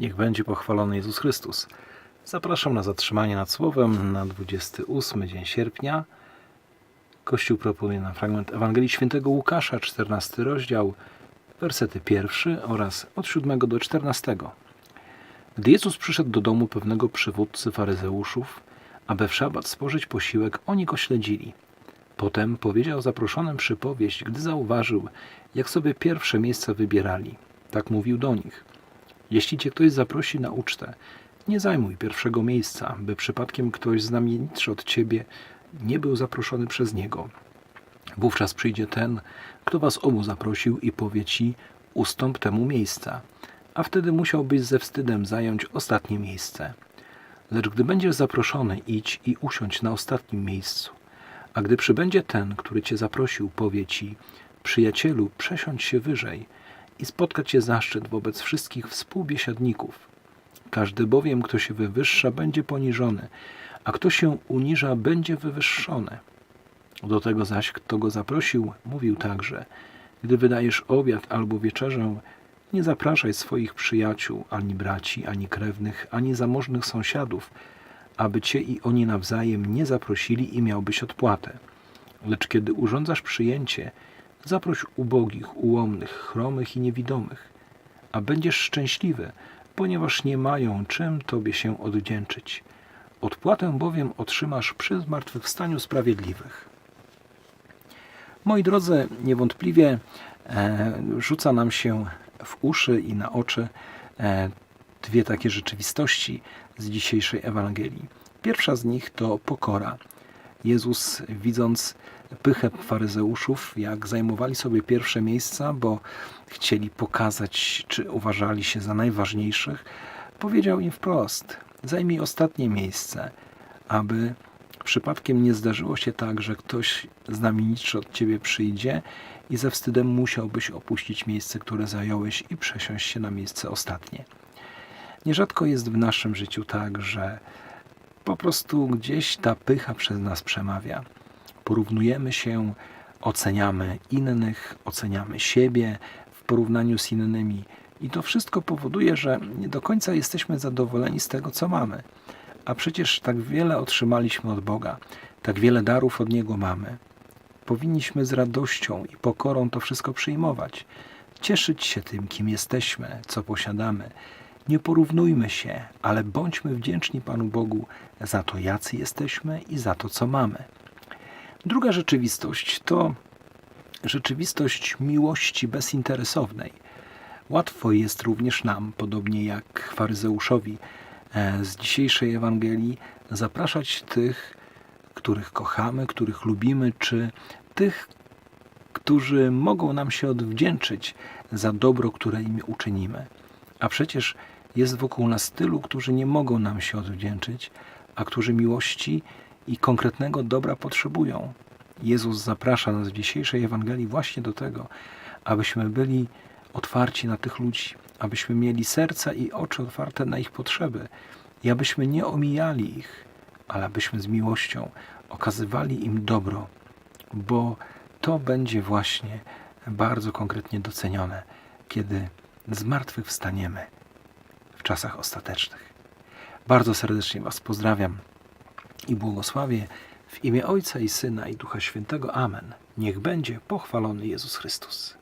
Niech będzie pochwalony Jezus Chrystus. Zapraszam na zatrzymanie nad Słowem na 28 dzień sierpnia. Kościół proponuje nam fragment Ewangelii Świętego Łukasza, 14 rozdział, wersety pierwszy oraz od 7 do 14. Gdy Jezus przyszedł do domu pewnego przywódcy faryzeuszów, aby w szabat spożyć posiłek, oni go śledzili. Potem powiedział zaproszonym przypowieść, gdy zauważył, jak sobie pierwsze miejsca wybierali. Tak mówił do nich. Jeśli cię ktoś zaprosi na ucztę, nie zajmuj pierwszego miejsca, by przypadkiem ktoś znamienitszy od ciebie nie był zaproszony przez niego. Wówczas przyjdzie ten, kto was obu zaprosił i powie ci, ustąp temu miejsca, a wtedy musiałbyś ze wstydem zająć ostatnie miejsce. Lecz gdy będziesz zaproszony, idź i usiądź na ostatnim miejscu. A gdy przybędzie ten, który cię zaprosił, powie ci, przyjacielu, przesiądź się wyżej i spotka cię zaszczyt wobec wszystkich współbiesiadników. Każdy bowiem, kto się wywyższa, będzie poniżony, a kto się uniża, będzie wywyższony. Do tego zaś, kto go zaprosił, mówił także, gdy wydajesz obiad albo wieczerzę, nie zapraszaj swoich przyjaciół, ani braci, ani krewnych, ani zamożnych sąsiadów, aby cię i oni nawzajem nie zaprosili i miałbyś odpłatę. Lecz kiedy urządzasz przyjęcie, zaproś ubogich, ułomnych, chromych i niewidomych, a będziesz szczęśliwy, ponieważ nie mają czym tobie się odwdzięczyć. Odpłatę bowiem otrzymasz przy zmartwychwstaniu sprawiedliwych. Moi drodzy, niewątpliwie e, rzuca nam się w uszy i na oczy e, dwie takie rzeczywistości z dzisiejszej Ewangelii. Pierwsza z nich to pokora. Jezus, widząc pychę faryzeuszów, jak zajmowali sobie pierwsze miejsca, bo chcieli pokazać, czy uważali się za najważniejszych, powiedział im wprost: Zajmij ostatnie miejsce, aby przypadkiem nie zdarzyło się tak, że ktoś znamienitszy od ciebie przyjdzie i ze wstydem musiałbyś opuścić miejsce, które zająłeś i przesiąść się na miejsce ostatnie. Nierzadko jest w naszym życiu tak, że po prostu gdzieś ta pycha przez nas przemawia. Porównujemy się, oceniamy innych, oceniamy siebie w porównaniu z innymi, i to wszystko powoduje, że nie do końca jesteśmy zadowoleni z tego, co mamy. A przecież tak wiele otrzymaliśmy od Boga, tak wiele darów od Niego mamy. Powinniśmy z radością i pokorą to wszystko przyjmować, cieszyć się tym, kim jesteśmy, co posiadamy. Nie porównujmy się, ale bądźmy wdzięczni Panu Bogu za to, jacy jesteśmy i za to, co mamy. Druga rzeczywistość to rzeczywistość miłości bezinteresownej. Łatwo jest również nam, podobnie jak faryzeuszowi e, z dzisiejszej Ewangelii, zapraszać tych, których kochamy, których lubimy, czy tych, którzy mogą nam się odwdzięczyć za dobro, które im uczynimy. A przecież jest wokół nas tylu, którzy nie mogą nam się odwdzięczyć, a którzy miłości i konkretnego dobra potrzebują. Jezus zaprasza nas w dzisiejszej Ewangelii właśnie do tego, abyśmy byli otwarci na tych ludzi, abyśmy mieli serca i oczy otwarte na ich potrzeby i abyśmy nie omijali ich, ale abyśmy z miłością okazywali im dobro, bo to będzie właśnie bardzo konkretnie docenione, kiedy zmartwychwstaniemy w czasach ostatecznych. Bardzo serdecznie Was pozdrawiam i błogosławię w imię Ojca i Syna i Ducha Świętego. Amen. Niech będzie pochwalony Jezus Chrystus.